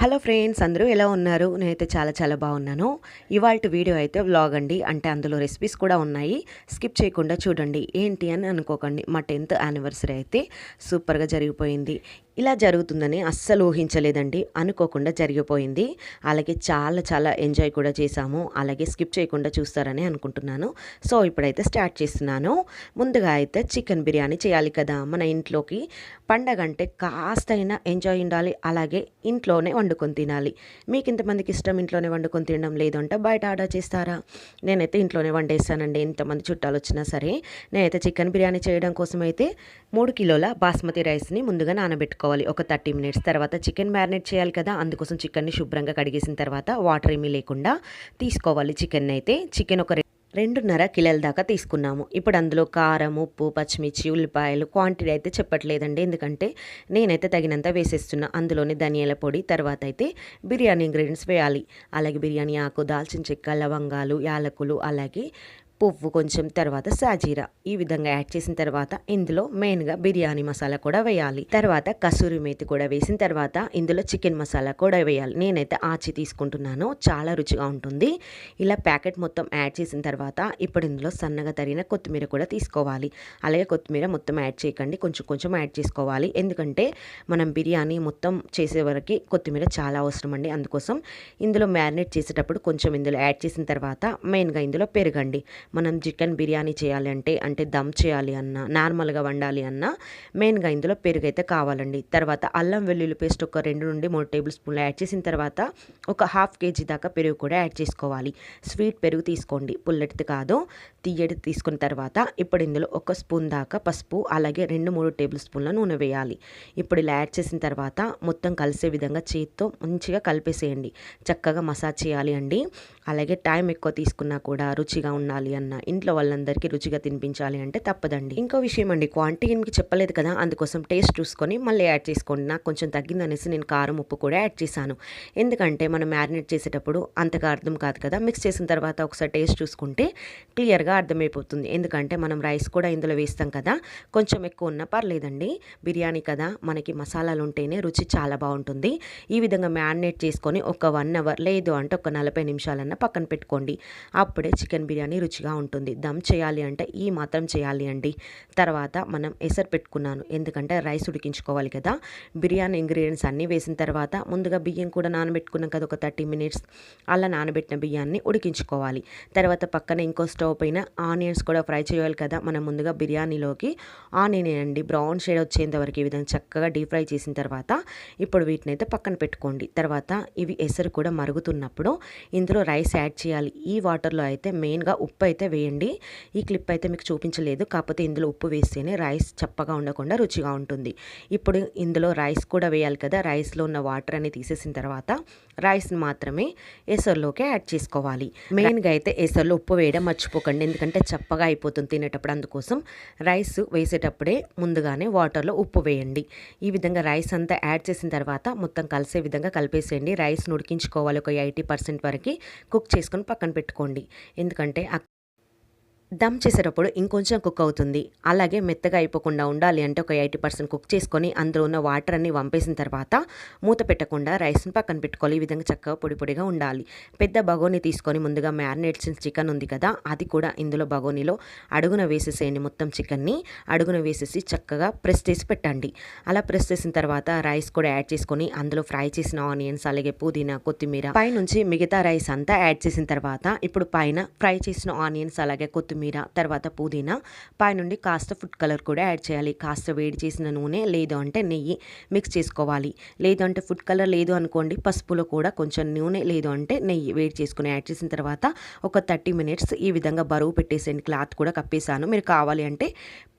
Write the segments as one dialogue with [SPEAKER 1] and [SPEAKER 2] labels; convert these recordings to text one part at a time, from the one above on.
[SPEAKER 1] Hello friends అందరూ ఎలా ఉన్నారు? నేనైతే చాలా చాలా బాగున్నాను. ఇవాళ వీడియో అయితే వ్లాగ్ అండి. అంటే అందులో రెసిపీస్ కూడా ఉన్నాయి. స్కిప్ చేయకుండా చూడండి. ఏంటి అని అనుకోకండి. మా టెన్త్ యానివర్సరీ అయితే సూపర్గా జరిగిపోయింది. ఇలా జరుగుతుందని అస్సలు ఊహించలేదండి. అనుకోకుండా జరిగిపోయింది. అలాగే చాలా చాలా ఎంజాయ్ కూడా చేశాము. అలాగే స్కిప్ చేయకుండా చూస్తారని అనుకుంటున్నాను. సో ఇప్పుడైతే స్టార్ట్ చేస్తున్నాను. ముందుగా అయితే చికెన్ బిర్యానీ చేయాలి కదా. మన ఇంట్లోకి పండగ అంటే కాస్తైనా ఎంజాయ్ ఉండాలి. అలాగే ఇంట్లోనే వండుకొని తినాలి. మీకు ఇంతమందికి ఇష్టం ఇంట్లోనే వండుకొని తినడం లేదంటే బయట ఆర్డర్ చేస్తారా? నేనైతే ఇంట్లోనే వండేస్తానండి. ఇంతమంది చుట్టాలు వచ్చినా సరే నేనైతే చికెన్ బిర్యానీ చేయడం కోసం అయితే మూడు కిలోల బాస్మతి రైస్ని ముందుగా నానబెట్టుకో పెట్టుకోవాలి ఒక థర్టీ మినిట్స్ తర్వాత చికెన్ మ్యారినేట్ చేయాలి కదా అందుకోసం చికెన్ని శుభ్రంగా కడిగేసిన తర్వాత వాటర్ ఏమీ లేకుండా తీసుకోవాలి చికెన్ అయితే చికెన్ ఒక రెండున్నర కిలోల దాకా తీసుకున్నాము. ఇప్పుడు అందులో కారం ఉప్పు పచ్చిమిర్చి ఉల్లిపాయలు క్వాంటిటీ అయితే చెప్పట్లేదండి. ఎందుకంటే నేనైతే తగినంత వేసేస్తున్నా. అందులోనే ధనియాల పొడి తర్వాత అయితే బిర్యానీ ఇంగ్రీడియంట్స్ వేయాలి. అలాగే బిర్యానీ ఆకు దాల్చిన చెక్క లవంగాలు యాలకులు అలాగే పువ్వు కొంచెం తర్వాత సాజీరా. ఈ విధంగా యాడ్ చేసిన తర్వాత ఇందులో మెయిన్గా బిర్యానీ మసాలా కూడా వేయాలి. తర్వాత కసూరి మేతి కూడా వేసిన తర్వాత ఇందులో చికెన్ మసాలా కూడా వేయాలి. నేనైతే ఆచి తీసుకుంటున్నాను. చాలా రుచిగా ఉంటుంది. ఇలా ప్యాకెట్ మొత్తం యాడ్ చేసిన తర్వాత ఇప్పుడు ఇందులో సన్నగా తరిగిన కొత్తిమీర కూడా తీసుకోవాలి. అలాగే కొత్తిమీర మొత్తం యాడ్ చేయకండి. కొంచెం కొంచెం యాడ్ చేసుకోవాలి. ఎందుకంటే మనం బిర్యానీ మొత్తం చేసే వరకు కొత్తిమీర చాలా అవసరం అండి. అందుకోసం ఇందులో మ్యారినేట్ చేసేటప్పుడు కొంచెం ఇందులో యాడ్ చేసిన తర్వాత మెయిన్గా ఇందులో పెరగండి. మనం చికెన్ బిర్యానీ చేయాలి అంటే అంటే దమ్ చేయాలి అన్న నార్మల్గా వండాలి అన్న మెయిన్గా ఇందులో పెరుగు అయితే కావాలండి. తర్వాత అల్లం వెల్లుల్లి పేస్ట్ ఒక రెండు నుండి మూడు టేబుల్ స్పూన్లు యాడ్ చేసిన తర్వాత ఒక హాఫ్ కేజీ దాకా పెరుగు కూడా యాడ్ చేసుకోవాలి. స్వీట్ పెరుగు తీసుకోండి. పుల్లటిది కాదు తీయటి తీసుకున్న తర్వాత ఇప్పుడు ఇందులో ఒక స్పూన్ దాకా పసుపు అలాగే రెండు మూడు టేబుల్ స్పూన్ల నూనె వేయాలి. ఇప్పుడు ఇలా యాడ్ చేసిన తర్వాత మొత్తం కలిసే విధంగా చేతితో మంచిగా కలిపేసేయండి. చక్కగా మసాజ్ చేయాలి అండి. అలాగే టైం ఎక్కువ తీసుకున్నా కూడా రుచిగా ఉండాలి అన్న ఇంట్లో వాళ్ళందరికీ రుచిగా తినిపించాలి అంటే తప్పదండి. ఇంకో విషయం అండి క్వాంటిటీ మీకు చెప్పలేదు కదా అందుకోసం టేస్ట్ చూసుకొని మళ్ళీ యాడ్ చేసుకోండి. నాకు కొంచెం తగ్గిందనేసి నేను కారం ఉప్పు కూడా యాడ్ చేశాను. ఎందుకంటే మనం మ్యారినేట్ చేసేటప్పుడు అంతగా అర్థం కాదు కదా మిక్స్ చేసిన తర్వాత ఒకసారి టేస్ట్ చూసుకుంటే క్లియర్గా అర్థమైపోతుంది. ఎందుకంటే మనం రైస్ కూడా ఇందులో వేస్తాం కదా కొంచెం ఎక్కువ ఉన్నా పర్లేదండి. బిర్యానీ కదా మనకి మసాలాలు ఉంటేనే రుచి చాలా బాగుంటుంది. ఈ విధంగా మ్యారినేట్ చేసుకొని ఒక వన్ అవర్ లేదు అంటే ఒక నలభై నిమిషాలన్నా పక్కన పెట్టుకోండి. అప్పుడే చికెన్ బిర్యానీ రుచిగా ఉంటుంది. దమ్ చేయాలి అంటే ఈ మాత్రం చేయాలి అండి. తర్వాత మనం ఎసరు పెట్టుకున్నాను. ఎందుకంటే రైస్ ఉడికించుకోవాలి కదా. బిర్యానీ ఇంగ్రీడియంట్స్ అన్నీ వేసిన తర్వాత ముందుగా బియ్యం కూడా నానబెట్టుకున్నాం కదా ఒక థర్టీ మినిట్స్. అలా నానబెట్టిన బియ్యాన్ని ఉడికించుకోవాలి. తర్వాత పక్కన ఇంకో స్టవ్ పైన ఆనియన్స్ కూడా ఫ్రై చేయాలి కదా. మనం ముందుగా బిర్యానీలోకి ఆనియన్ అండి బ్రౌన్ షేడ్ వచ్చేంత వరకు ఈ విధంగా చక్కగా డీప్ ఫ్రై చేసిన తర్వాత ఇప్పుడు వీటిని అయితే పక్కన పెట్టుకోండి. తర్వాత ఇవి ఎసరు కూడా మరుగుతున్నప్పుడు ఇందులో రైస్ యాడ్ చేయాలి. ఈ వాటర్లో అయితే మెయిన్గా ఉప్పు అయితే వేయండి. ఈ క్లిప్ అయితే మీకు చూపించలేదు. కాకపోతే ఇందులో ఉప్పు వేస్తేనే రైస్ చప్పగా ఉండకుండా రుచిగా ఉంటుంది. ఇప్పుడు ఇందులో రైస్ కూడా వేయాలి కదా. రైస్లో ఉన్న వాటర్ అని తీసేసిన తర్వాత రైస్ని మాత్రమే ఎసర్లోకి యాడ్ చేసుకోవాలి. మెయిన్గా అయితే ఎసర్లో ఉప్పు వేయడం మర్చిపోకండి. ఎందుకంటే చప్పగా అయిపోతుంది తినేటప్పుడు. అందుకోసం రైస్ వేసేటప్పుడే ముందుగానే వాటర్లో ఉప్పు వేయండి. ఈ విధంగా రైస్ అంతా యాడ్ చేసిన తర్వాత మొత్తం కలిసే విధంగా కలిపేసేయండి. రైస్ ఉడికించుకోవాలి. ఒక ఎయిటీ పర్సెంట్ వరకు కుక్ చేసుకొని పక్కన పెట్టుకోండి. ఎందుకంటే దమ్ చేసేటప్పుడు ఇంకొంచెం కుక్ అవుతుంది. అలాగే మెత్తగా అయిపోకుండా ఉండాలి అంటే ఒక ఎయిటీ పర్సెంట్ కుక్ చేసుకొని అందులో ఉన్న వాటర్ అన్ని వంపేసిన తర్వాత మూత పెట్టకుండా రైస్ని పక్కన పెట్టుకోవాలి. ఈ విధంగా చక్కగా పొడి పొడిగా ఉండాలి. పెద్ద బగోని తీసుకొని ముందుగా మ్యారినేట్ చికెన్ ఉంది కదా అది కూడా ఇందులో బగోనీలో అడుగున వేసేసేయండి మొత్తం చికెన్ని. అడుగున వేసేసి చక్కగా ప్రెస్ చేసి పెట్టండి. అలా ప్రెస్ చేసిన తర్వాత రైస్ కూడా యాడ్ చేసుకొని అందులో ఫ్రై చేసిన ఆనియన్స్ అలాగే పుదీనా కొత్తిమీర పైనుంచి మిగతా రైస్ అంతా యాడ్ చేసిన తర్వాత ఇప్పుడు పైన ఫ్రై చేసిన ఆనియన్స్ అలాగే కొత్తిమీర కొత్తిమీర తర్వాత పుదీనా పైనుండి కాస్త ఫుడ్ కలర్ కూడా యాడ్ చేయాలి. కాస్త వేడి చేసిన నూనె లేదు అంటే నెయ్యి మిక్స్ చేసుకోవాలి. లేదు అంటే ఫుడ్ కలర్ లేదు అనుకోండి పసుపులో కూడా కొంచెం నూనె లేదు అంటే నెయ్యి వేడి చేసుకుని యాడ్ చేసిన తర్వాత ఒక థర్టీ మినిట్స్ ఈ విధంగా బరువు పెట్టేసేయండి. క్లాత్ కూడా కప్పేసాను మీరు కావాలి అంటే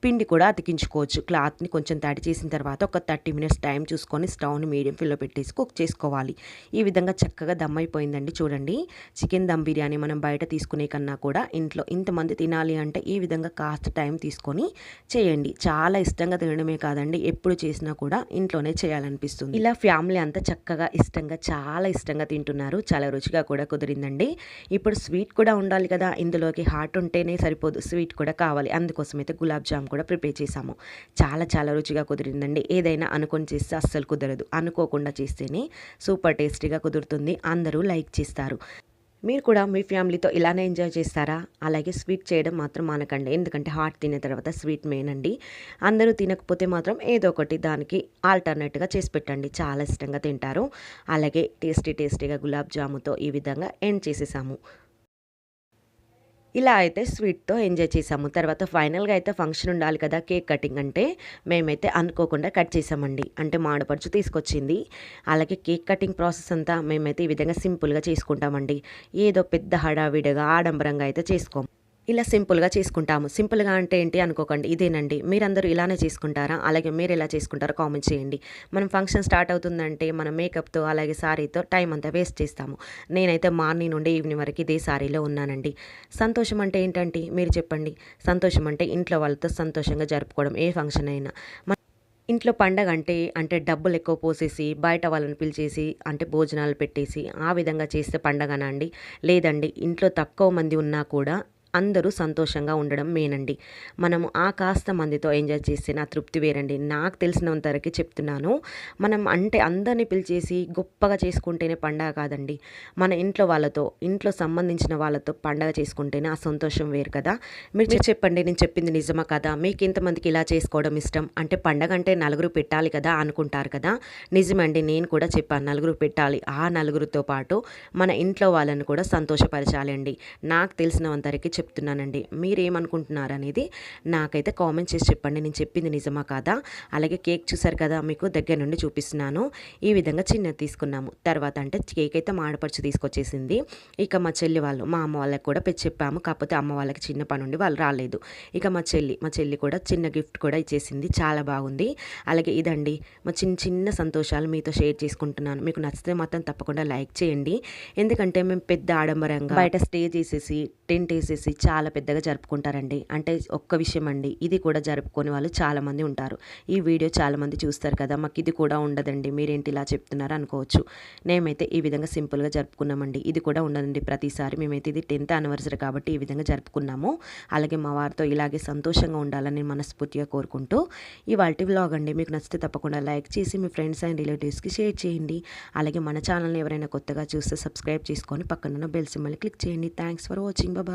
[SPEAKER 1] పిండి కూడా అతికించుకోవచ్చు. క్లాత్ని కొంచెం తడి చేసిన తర్వాత ఒక థర్టీ మినిట్స్ టైం చూసుకొని స్టవ్ని మీడియం ఫ్లేమ్లో పెట్టేసి కుక్ చేసుకోవాలి. ఈ విధంగా చక్కగా దమ్ అయిపోయిందండి. చూడండి చికెన్ దమ్ బిర్యానీ మనం బయట తీసుకునే కన్నా కూడా ఇంట్లో ఇంతమంది తినే తినాలి అంటే ఈ విధంగా కాస్త టైం తీసుకొని చేయండి. చాలా ఇష్టంగా తినడమే కాదండి. ఎప్పుడు చేసినా కూడా ఇంట్లోనే చేయాలనిపిస్తుంది. ఇలా ఫ్యామిలీ అంతా చక్కగా ఇష్టంగా చాలా ఇష్టంగా తింటున్నారు. చాలా రుచిగా కూడా కుదిరిందండి. ఇప్పుడు స్వీట్ కూడా ఉండాలి కదా. ఇందులోకి హాట్ ఉంటేనే సరిపోదు. స్వీట్ కూడా కావాలి. అందుకోసం అయితే గులాబ్ జామ్ కూడా ప్రిపేర్ చేశాము. చాలా చాలా రుచిగా కుదిరిందండి. ఏదైనా అనుకొని చేస్తే అస్సలు కుదరదు. అనుకోకుండా చేస్తేనే సూపర్ టేస్టీగా కుదురుతుంది. అందరూ లైక్ చేస్తారు. మీరు కూడా మీ ఫ్యామిలీతో ఇలానే ఎంజాయ్ చేస్తారా? అలాగే స్వీట్ చేయడం మాత్రం మానకండి. ఎందుకంటే హాట్ తిన్న తర్వాత స్వీట్ మెయిన్ అండి. అందరూ తినకపోతే మాత్రం ఏదో ఒకటి దానికి ఆల్టర్నేట్గా చేసి పెట్టండి. చాలా ఇష్టంగా తింటారు. అలాగే టేస్టీ టేస్టీగా గులాబ్ జాముతో ఈ విధంగా ఎండ్ చేసేసాము. ఇలా అయితే స్వీట్తో ఎంజాయ్ చేసాము తర్వాత ఫైనల్గా అయితే ఫంక్షన్ ఉండాలి కదా కేక్ కటింగ్ అంటే మేమైతే అనుకోకుండా కట్ చేసామండి అంటే మాడపడుచు తీసుకొచ్చింది. అలాగే కేక్ కటింగ్ ప్రాసెస్ అంతా మేమైతే ఈ విధంగా సింపుల్గా చేసుకుంటామండి. ఏదో పెద్ద హడావిడిగా ఆడంబరంగా అయితే చేసుకోము ఇలా సింపుల్గా చేసుకుంటాము. సింపుల్గా అంటే ఏంటి అనుకోకండి ఇదేనండి. మీరందరూ ఇలానే చేసుకుంటారా? అలాగే మీరు ఎలా చేసుకుంటారో కామెంట్ చేయండి. మనం ఫంక్షన్ స్టార్ట్ అవుతుందంటే మనం మేకప్తో అలాగే సారీతో టైం అంతా వేస్ట్ చేస్తాము. నేనైతే మార్నింగ్ నుండి ఈవినింగ్ వరకు ఇదే సారీలో ఉన్నానండి. సంతోషం అంటే ఏంటంటే మీరు చెప్పండి. సంతోషం అంటే ఇంట్లో వాళ్ళతో సంతోషంగా జరుపుకోవడం ఏ ఫంక్షన్ అయినా. ఇంట్లో పండగ అంటే అంటే డబ్బులు ఎక్కువ పోసేసి బయట వాళ్ళని పిలిచేసి అంటే భోజనాలు పెట్టేసి ఆ విధంగా చేస్తే పండగనా అండి? లేదండి. ఇంట్లో తక్కువ మంది ఉన్నా కూడా అందరూ సంతోషంగా ఉండడం మేనండి. మనము ఆ కాస్త మందితో ఎంజాయ్ చేస్తే నా తృప్తి వేరండి. నాకు తెలిసినంత వరకు చెప్తున్నాను. మనం అంటే అందరినీ పిలిచేసి గొప్పగా చేసుకుంటేనే పండగ కాదండి. మన ఇంట్లో వాళ్ళతో ఇంట్లో సంబంధించిన వాళ్ళతో పండగ చేసుకుంటేనే ఆ సంతోషం వేరు కదా. మీరు చెప్పండి నేను చెప్పింది నిజమా కదా? మీకు ఇంతమందికి ఇలా చేసుకోవడం ఇష్టం? అంటే పండగ అంటే నలుగురు పెట్టాలి కదా అనుకుంటారు కదా? నిజమండి నేను కూడా చెప్పాను నలుగురు పెట్టాలి. ఆ నలుగురితో పాటు మన ఇంట్లో వాళ్ళని కూడా సంతోషపరచాలి అండి నాకు తెలిసినంత వరకు చెప్తున్నానండి. మీరేమనుకుంటున్నారు అనేది నాకైతే కామెంట్ చేసి చెప్పండి. నేను చెప్పింది నిజమా కాదా? అలాగే కేక్ చూసారు కదా మీకు దగ్గర నుండి చూపిస్తున్నాను. ఈ విధంగా చిన్నది తీసుకున్నాము. తర్వాత అంటే కేక్ అయితే మాడపరిచి తీసుకొచ్చేసింది. ఇక మా చెల్లి వాళ్ళు మా అమ్మ వాళ్ళకి కూడా పెట్టి చెప్పాము. కాకపోతే అమ్మ వాళ్ళకి చిన్న పని ఉండి వాళ్ళు రాలేదు. ఇక మా చెల్లి మా చెల్లి కూడా చిన్న గిఫ్ట్ కూడా ఇచ్చేసింది. చాలా బాగుంది. అలాగే ఇదండి. మా చిన్న చిన్న సంతోషాలు మీతో షేర్ చేసుకుంటున్నాను. మీకు నచ్చితే మాత్రం తప్పకుండా లైక్ చేయండి. ఎందుకంటే మేము పెద్ద ఆడంబరంగా బయట స్టే చేసేసి టెంట్ వేసేసి చాలా పెద్దగా జరుపుకుంటారండి. అంటే ఒక్క విషయం అండి ఇది కూడా జరుపుకొని వాళ్ళు చాలామంది ఉంటారు. ఈ వీడియో చాలామంది చూస్తారు కదా మాకు ఇది కూడా ఉండదండి మీరేంటి ఇలా చెప్తున్నారు అనుకోవచ్చు. మేమైతే ఈ విధంగా సింపుల్గా జరుపుకున్నామండి. ఇది కూడా ఉండదండి ప్రతిసారి మేమైతే ఇది టెన్త్ యానివర్సరీ కాబట్టి ఈ విధంగా జరుపుకున్నాము. అలాగే మా వారితో ఇలాగే సంతోషంగా ఉండాలని మనస్ఫూర్తిగా కోరుకుంటూ ఇవాళ వ్లాగ్ అండి. మీకు నచ్చితే తప్పకుండా లైక్ చేసి మీ ఫ్రెండ్స్ అండ్ రిలేటివ్స్కి షేర్ చేయండి. అలాగే మన ఛానల్ని ఎవరైనా కొత్తగా చూస్తే సబ్స్క్రైబ్ చేసుకొని పక్కన బెల్ సిమ్మల్ని క్లిక్ చేయండి. Thanks for watching. బాబా